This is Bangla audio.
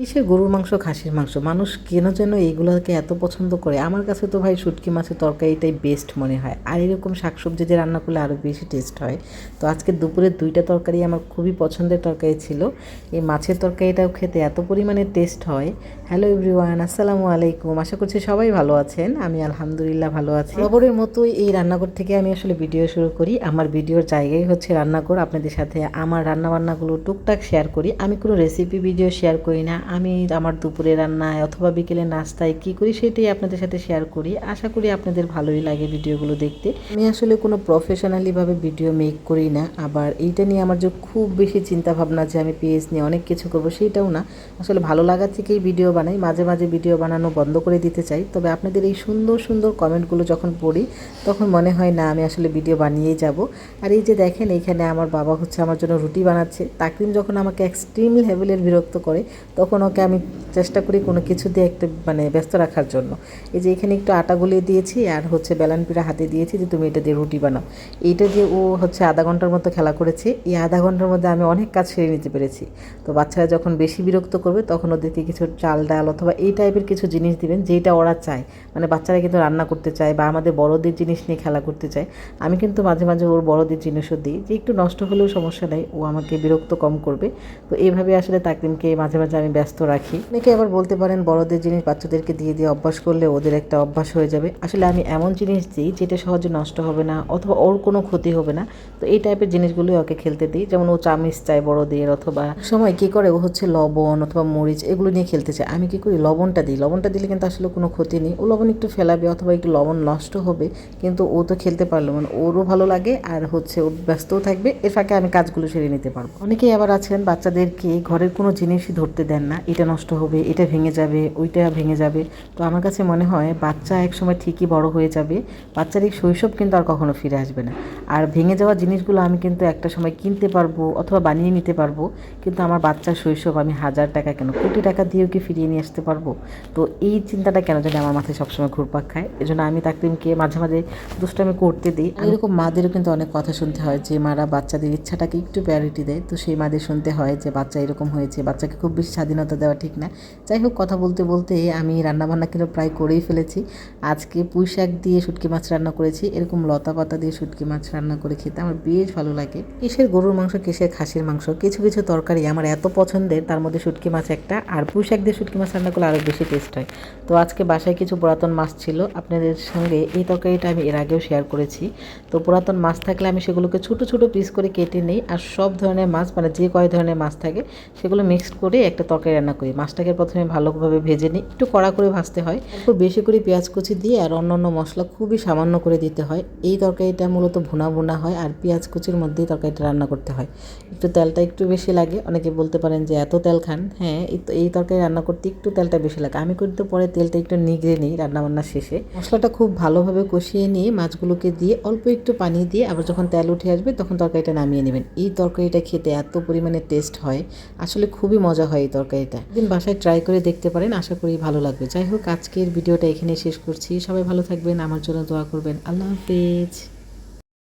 কিসের গরুর মাংস, খাসির মাংস? মানুষ কেন যেন এইগুলোকে এত পছন্দ করে? আমার কাছে তো ভাই শুটকি মাছের তরকারিটাই বেস্ট মনে হয়। আর এরকম শাকসবজি দিয়ে রান্না করলে আরও বেশি টেস্ট হয়। তো আজকে দুপুরে দুইটা তরকারি আমার খুবই পছন্দের তরকারি ছিল। এই মাছের তরকারিটাও খেতে এত পরিমাণে টেস্ট হয়। হ্যালো এভরিওয়ান আসসালামু আলাইকুম। আশা করছি সবাই ভালো আছেন। আমি আলহামদুলিল্লাহ ভালো আছি। খবরের মতোই এই রান্নাঘর থেকে আমি আসলে ভিডিও শুরু করি। আমার ভিডিওর জায়গায় হচ্ছে রান্নাঘর। আপনাদের সাথে আমার রান্নাবান্নাগুলো টুকটাক শেয়ার করি। আমি কোনো রেসিপি ভিডিও শেয়ার করি না। আমি আমার দুপুরে রান্নায় অথবা বিকেলে নাস্তায় কী করি সেটাই আপনাদের সাথে শেয়ার করি। আশা করি আপনাদের ভালোই লাগে ভিডিওগুলো দেখতে। আমি আসলে কোনো প্রফেশনালিভাবে ভিডিও মেক করি না। আবার এইটা নিয়ে আমার যে খুব বেশি চিন্তা ভাবনা যে আমি পেজ নিয়ে অনেক কিছু করব সেইটাও না। আসলে ভালো লাগা থেকেই ভিডিও বানাই। মাঝে মাঝে ভিডিও বানানো বন্ধ করে দিতে চাই। তবে আপনাদের এই সুন্দর সুন্দর কমেন্টগুলো যখন পড়ি, তখন মনে হয় না আমি আসলে ভিডিও বানিয়েই যাব। আর এই যে দেখেন এইখানে আমার বাবা হচ্ছে আমার জন্য রুটি বানাচ্ছে। তাকরিম যখন আমাকে এক্সট্রিম লেভেলের বিরক্ত করে, তখন ওকে আমি চেষ্টা করি কোনো কিছু দিয়ে একটু মানে ব্যস্ত রাখার জন্য। এই যে এখানে একটু আটা গুলিয়ে দিয়েছি আর হচ্ছে বেলান পিড়া হাতে দিয়েছি যে তুমি এটা দিয়ে রুটি বানাও। এইটা দিয়ে ও হচ্ছে আধা ঘণ্টার মতো খেলা করেছে। এই আধা ঘণ্টার মধ্যে আমি অনেক কাজ সেরে নিতে পেরেছি। তো বাচ্চারা যখন বেশি বিরক্ত করবে তখন ওদেরকে কিছু চাল, ডাল অথবা এই টাইপের কিছু জিনিস দিবেন যেটা ওরা চায়। মানে বাচ্চারা কিন্তু রান্না করতে চায় বা আমাদের বড়দের জিনিস নিয়ে খেলা করতে চায়। আমি কিন্তু মাঝে মাঝে ওর বড়দের জিনিসও দিই যে একটু নষ্ট হলেও সমস্যা নেই, ও আমাকে বিরক্ত কম করবে। তো এইভাবে আসলে তাকরিমকে মাঝে মাঝে আমি ব্যস্ত রাখি। অনেকে আবার বলতে পারেন বড়দের জিনিস বাচ্চাদেরকে দিয়ে দিয়ে অভ্যাস করলে ওদের একটা অভ্যাস হয়ে যাবে। আসলে আমি এমন জিনিস দিই যেটা সহজে নষ্ট হবে না অথবা ওর কোনো ক্ষতি হবে না। তো এই টাইপের জিনিসগুলোই ওকে খেলতে দিই। যেমন ও চামিচ চায় বড়দের অথবা সময় কী করে ও হচ্ছে লবণ অথবা মরিচ এগুলো নিয়ে খেলতে চায়? আমি কী করি? লবণটা দিই। লবণটা দিলে কিন্তু আসলে কোনো ক্ষতি নেই। ও লবণ একটু ফেলাবে অথবা একটু লবণ নষ্ট হবে কিন্তু ও তো খেলতে পারল মানে ওরও ভালো লাগে আর হচ্ছে ও ব্যস্তও থাকবে। এর ফাঁকে আমি কাজগুলো সেরে নিতে পারব। অনেকেই আবার আছেন বাচ্চাদেরকে ঘরের কোনো জিনিসই ধরতে দেন না। এটা নষ্ট হবে, এটা ভেঙে যাবে, ওইটা ভেঙে যাবে। তো আমার কাছে মনে হয় বাচ্চা এক সময় ঠিকই বড় হয়ে যাবে। বাচ্চার এই শৈশব কিন্তু আর কখনো ফিরে আসবে না। আর ভেঙে যাওয়া জিনিসগুলো আমি কিন্তু একটা সময় কিনতে পারব অথবা বানিয়ে নিতে পারব, কিন্তু আমার বাচ্চার শৈশব আমি হাজার টাকা কেন, কোটি টাকা দিয়েও কি ফিরিয়ে নিয়ে আসতে পারব? তো এই চিন্তাটা কেন জানি আমার মাথায় সবসময় ঘুরপাক খায়। এজন্য আমি তাকরিমকে মাঝে মাঝে দুষ্টামি করতে দিই। এরকম মাদেরও কিন্তু অনেক কথা শুনতে হয় যে, মারা বাচ্চাদের ইচ্ছাটাকে একটু প্রায়োরিটি দেয়। তো সেই মাদের শুনতে হয় যে, বাচ্চা এরকম হয়েছে, বাচ্চাকে খুব বেশি স্বাধীনতা দেওয়া ঠিক না। যাই হোক কথা বলতে বলতে আমি রান্নাবান্না কিন্তু প্রায় করেই ফেলেছি। আজকে পুঁই শাক দিয়ে শুটকি মাছ রান্না করেছি, এরকম লতা পাতা দিয়ে শুটকি মাছ রান্না করে খেতে আমার বেশ ভালো লাগে। কিসের গরুর মাংস, কিসের খাসির মাংস, কিছু কিছু তরকারি আমার এত পছন্দের, তার মধ্যে শুটকি মাছ একটা, আর পুঁই শাক দিয়ে শুটকি মাছ রান্না করলে আরও বেশি টেস্ট হয়। তো আজকে বাসায় কিছু পুরাতন মাছ ছিল, আপনাদের সঙ্গে এই তরকারিটা আমি এর আগেও শেয়ার করেছি। তো পুরাতন মাছ থাকলে আমি সেগুলোকে ছোটো ছোটো পিস করে কেটে নিই, আর সব ধরনের মাছ মানে যে কয় ধরনের মাছ থাকে, সেগুলো মিক্সড করে একটা তরকারি রান্না করি। মাছটাকে প্রথমে ভালোভাবে ভেজে নিই। একটু কড়া করে ভাজতে হয়। তারপর বেশি করে পেঁয়াজ কুচি দিয়ে আর অন্যান্য মশলা খুবই সামান্য করে দিতে হয়। এই তরকারিটা মূলত ভুনা ভুনা হয় আর পেঁয়াজ কুচির মধ্যেই তরকারিটা রান্না করতে হয়। একটু তেলটা একটু বেশি লাগে। অনেকে বলতে পারেন যে, এত তেল খান? হ্যাঁ এই তরকারি রান্না করতে একটু তেলটা বেশি লাগে। আমি কিন্তু পরে তেলটা একটু নিগড়ে নিই রান্নাবান্নার শেষে। মশলাটা খুব ভালোভাবে কষিয়ে নিয়ে মাছগুলোকে দিয়ে অল্প একটু পানি দিয়ে আবার যখন তেল উঠে আসবে তখন তরকারিটা নামিয়ে নেবেন। এই তরকারিটা খেতে এত পরিমাণে টেস্ট হয়। আসলে খুবই মজা হয় এই তরকারিটা একদিন বাসায় ট্রাই করে দেখতে পারেন, আশা করি ভালো লাগবে। যাই হোক, আজকের ভিডিওটা এখানে শেষ করছি। সবাই ভালো থাকবেন, আমার জন্য দোয়া করবেন। আল্লাহ হাফিজ।